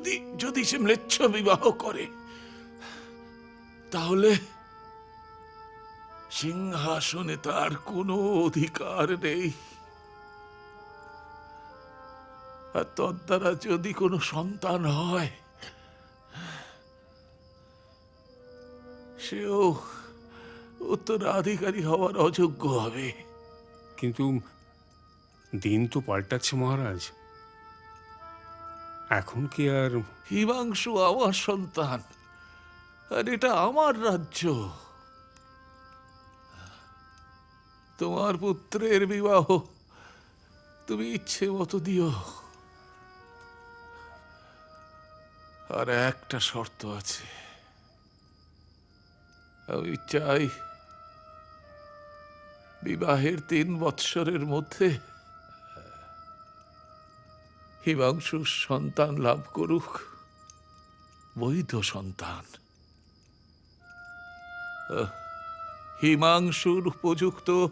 যদি যদি সে ম্লেচ্ছ বিবাহ করে, তাহলে সিংহাসনে তার কোনো অধিকার নেই। আর তোর দ্বারা যদি কোনো সন্তান হয়, সেও উত্তরাধিকারী হওয়ার অযোগ্য হবে। কিন্তু দিন তো পাল্টাচ্ছে মহারাজ। এখন কি আর? হিমাংশু, আমার সন্তান। আর এটা আমার রাজ্য। তোমার পুত্রের বিবাহ তুমি ইচ্ছে মতো দিও। আর একটা শর্ত আছে। আমি চাই বিবাহের তিন বৎসরের মধ্যে হিমাংশু সন্তান লাভ করুক। বৈধ সন্তান। হিমাংশুর উপযুক্ত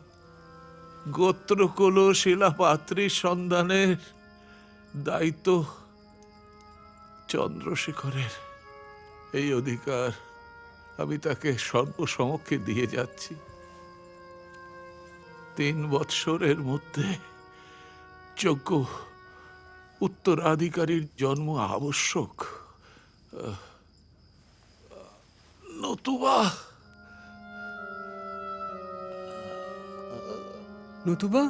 গোত্রকুল শিলাপাত্রীর সন্ধানের দায়িত্ব চন্দ্রশেখরের। এই অধিকার আমি তাকে সর্বসমক্ষে দিয়ে যাচ্ছি। তিন বৎসরের মধ্যে যোগ্য উত্তরাধিকারীর জন্ম আবশ্যক। নতুবা। নতুবা?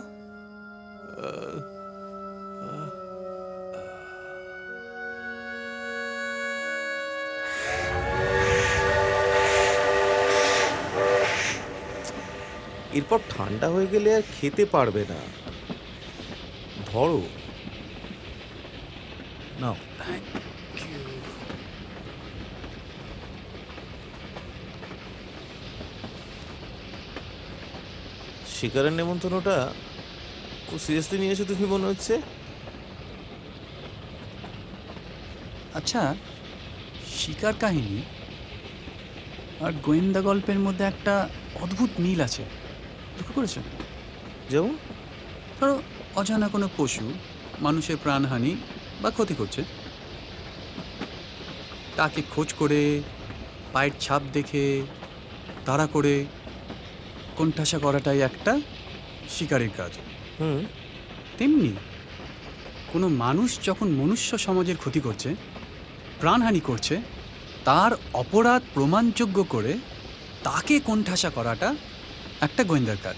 এরপর ঠান্ডা হয়ে গেলে আর খেতে পারবে না। ধরো নাও শিকারের নেমন্তন্নটা খুব সিরিয়াসলি নিয়েছো তুমি মনে হচ্ছে? আচ্ছা শিকার কাহিনী আর গোয়েন্দা গল্পের মধ্যে একটা অদ্ভুত মিল আছে। লক্ষ্য করেছ? যেমন? ধরো অজানা কোনো পশু মানুষের প্রাণহানি বা ক্ষতি করছে? তাকে খোঁজ করে পায়ের ছাপ দেখে তাড়া করে কোণঠাসা করাটাই একটা শিকারের কাজ। হুম। তেমনি কোনো মানুষ যখন মনুষ্য সমাজের ক্ষতি করছে প্রাণহানি করছে তার অপরাধ প্রমাণযোগ্য করে তাকে কোণঠাসা করাটা একটা গোয়েন্দার কাজ।